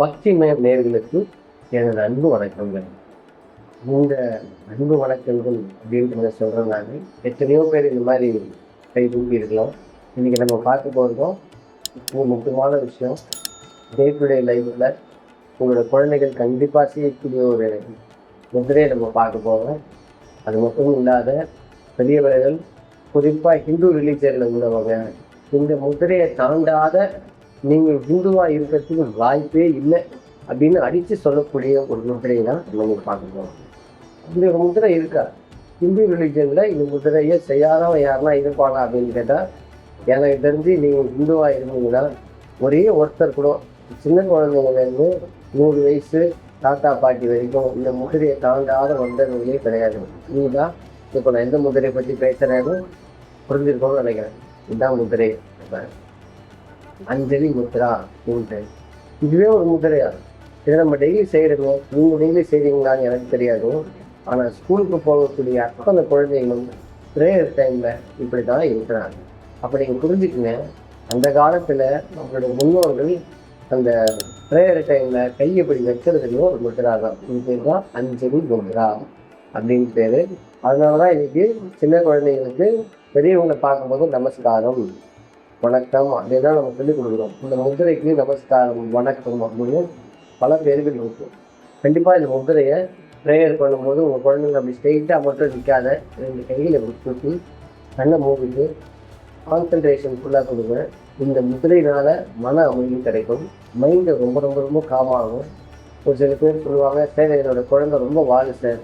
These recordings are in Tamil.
பக்திமய நேர்களுக்கு எனது அன்பு வணக்கங்கள். இந்த அன்பு வணக்கங்கள் அப்படின்றத சொல்கிறேன் நான். எத்தனையோ பேர் இந்த மாதிரி கை தூக்கி இருக்கலாம். இன்றைக்கி நம்ம பார்க்க போகிறதும் ஒரு முக்கியமான விஷயம். டே டு டே லைஃப்பில் உங்களோட குழந்தைகள் கண்டிப்பாக செய்யக்கூடிய ஒரு முதிரையை நம்ம பார்க்க போகிறோம் அது மட்டும் இல்லாத பெரியவர்கள் குறிப்பாக ஹிந்து ரிலீஜனில் உள்ளவங்க இந்த முதிரையை தாண்டாத நீங்கள் ஹிந்துவாக இருக்கிறதுக்கு வாய்ப்பே இல்லை அப்படின்னு அடித்து சொல்லக்கூடிய ஒரு முதலையை தான் நம்ம பார்க்கணும் இந்த ஒரு முதிரை இருக்கா? ஹிந்து ரிலீஜனில் இந்த முதிரையை செய்யாதவன் யாருன்னா இருப்பாங்க அப்படின்னு கேட்டால் எனக்கு தெரிஞ்சு நீங்கள் ஹிந்துவாக இருந்தீங்கன்னா ஒரே ஒருத்தர் கூட சின்ன குழந்தைங்கலேருந்து நூறு வயசு தாத்தா பாட்டி வரைக்கும் இந்த முதிரையை தாண்டாத வந்தவர்களே கிடையாது. நீங்கள் தான் இப்போ நான் எந்த முதிரையை பற்றி பேசுகிறேன்னு புரிஞ்சிருக்கோம்னு நினைக்கிறேன். இதுதான் முதிரை அஞ்சலி முத்ரா அப்படின்ட்டு இதுவே ஒரு முதிரையா? இதை நம்ம டெய்லி செய்கிறோம் நீங்கள் டெய்லி செய்கிறீங்களான்னு எனக்கு தெரியாது. ஆனால் ஸ்கூலுக்கு போகக்கூடிய அத்தனை குழந்தைகளும் ப்ரேயர் டைமில் இப்படி தான் இருக்கிறாங்க. அப்போ நீங்கள் புரிஞ்சுக்குங்க அந்த காலத்தில் நம்மளோட முன்னோர்கள் அந்த ப்ரேயர் டைமில் கையை இப்படி வைக்கிறதுலையும் ஒரு முத்ரா தான். இது பேர் தான் அஞ்சலி முத்ரா அப்படின்னு பேர். அதனால தான் இன்னைக்கு சின்ன குழந்தைங்களுக்கு பெரியவங்களை பார்க்கும்போது நமஸ்காரம். வணக்கம். அதேதான் நம்ம சொல்லிக் கொடுக்குறோம். இந்த முதிரைக்கு நமஸ்காரம் வணக்கம் அப்படின்னு பல பேர்கள் இருக்கும் கண்டிப்பாக இந்த முதிரையை ப்ரேயர் பண்ணும்போது உங்கள் குழந்தைங்க அப்படி ஸ்ட்ரெயிட்டாக மட்டும் நிற்காத ரெண்டு கையில் கொடுத்து கண்ணை மூடிட்டு கான்சன்ட்ரேஷன் ஃபுல்லாக கொடுங்க. இந்த முதிரையினால் மன அமைதி கிடைக்கும். மைண்டு ரொம்ப ரொம்ப ரொம்ப காமாகும். ஒரு சில பேர் சொல்லுவாங்க சார் என்னோட குழந்தை ரொம்ப வாழு சார்.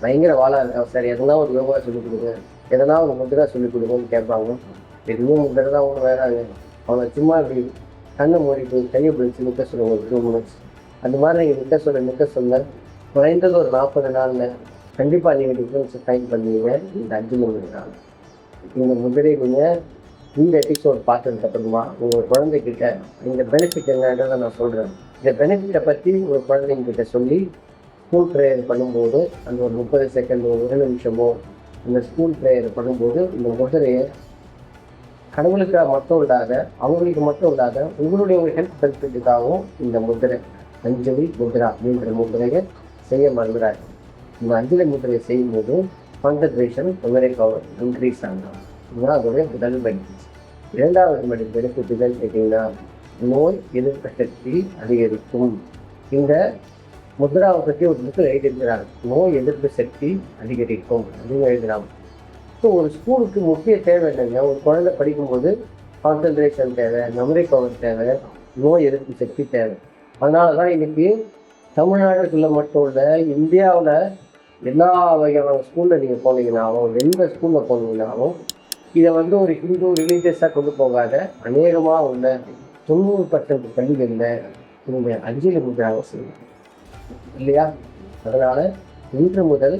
பயங்கர வாழா இருக்கா சார்? எதனா ஒரு யோகா சொல்லிக் கொடுங்க. எதனா ஒரு முதிரா சொல்லிக் கொடுங்கன்னு கேட்பாங்க. எதுவும் உங்கள்கிட்ட தான் ஒன்றும் வேறாங்க அவங்க சும்மா இப்படி கண்ணை மூடிட்டு கையை பிடிச்சி நிற்க சொல்லுங்க ஒரு டூ மினிட்ஸ் அந்த மாதிரி நீங்கள் நிற்க சொல்ல நிற்க சொல்ல குறைந்தது ஒரு நாற்பது நாளில் கண்டிப்பாக நீங்கள் டிஃப்ரென்ஸை ஃபைன் பண்ணுவீங்க இந்த அஞ்சு நாள். இந்த முதிரை நீங்கள் இந்த எபிசோட் பார்த்ததுக்கு அப்புறமா உங்கள் குழந்தைகிட்ட இந்த பெனிஃபிட் என்னன்றதை நான் சொல்கிறேன் இந்த பெனிஃபிட்டை பற்றி ஒரு குழந்தைங்கிட்ட சொல்லி ஸ்கூல் ப்ரேயர் பண்ணும்போது அந்த ஒரு முப்பது செகண்டோ ஒரு நிமிஷமோ இந்த ஸ்கூல் ப்ரேயர் பண்ணும்போது இந்த முதலையை கடவுளுக்காக மட்டும் இல்லாத அவங்களுக்கு மட்டும் இல்லாத உங்களுடைய ஒரு ஹெல்த் பெனிஃபிட்டுக்காகவும் இந்த முதிரை அஞ்சலி முதிரா அப்படின்ற முதிரையை செய்ய மறந்துடாது இந்த அஞ்சலி முதிரையை செய்யும்போது கான்சன்ட்ரேஷன் மெமரி இன்க்ரீஸ் ஆகும். இதுதான் அதோடைய முதல் பெனிஃபிட் இரண்டாவது மெடி பெனிஃபிட்டுகள் கேட்டிங்கன்னா நோய் எதிர்ப்பு சக்தி அதிகரிக்கும். இந்த முத்ராவை பற்றி ஒரு புக்கு எழுதியிருக்கிறார். நோய் எதிர்ப்பு சக்தி அதிகரிக்கும் அப்படின்னு எழுதுறாங்க ஸோ ஒரு ஸ்கூலுக்கு முக்கிய தேவை என்னங்க? ஒரு குழந்தை படிக்கும்போது கான்சன்ட்ரேஷன் தேவை மெமரி பவர் தேவை நோய் எதிர்ப்பு சக்தி தேவை. அதனால தான் இன்னைக்கு தமிழ்நாட்டுக்குள்ள மட்டும் இல்லை இந்தியாவில் எல்லா வகையான ஸ்கூலில் நீங்கள் போனீங்கன்னாலும் எந்த ஸ்கூலில் போனீங்கன்னாலும் இதை வந்து ஒரு ஹிந்து ரிலீஜியஸாக கொண்டு போகாத அநேகமாக உள்ள தொண்ணூறு பர்சன்ட் பள்ளிகளில் உங்களுடைய அஞ்சலி முத்ராவை அவசியம் இல்லையா? அதனால் இன்று முதல்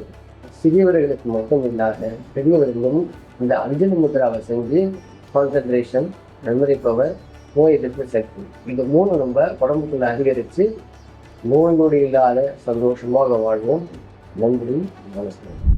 சிறியவர்களுக்கு மட்டும் இல்லாத பெரியவர்களும் இந்த அஞ்சலி முத்ராவை செஞ்சு கான்சன்ட்ரேஷன் மெமரி பவர் நோய் எதிர்ப்பு சக்தி. இந்த மூணு நம்ம உடம்புக்குள்ள அதிகரித்து நோய் நொடி இல்லாத சந்தோஷமாக வாழ்வோம். நன்றி வணக்கம்.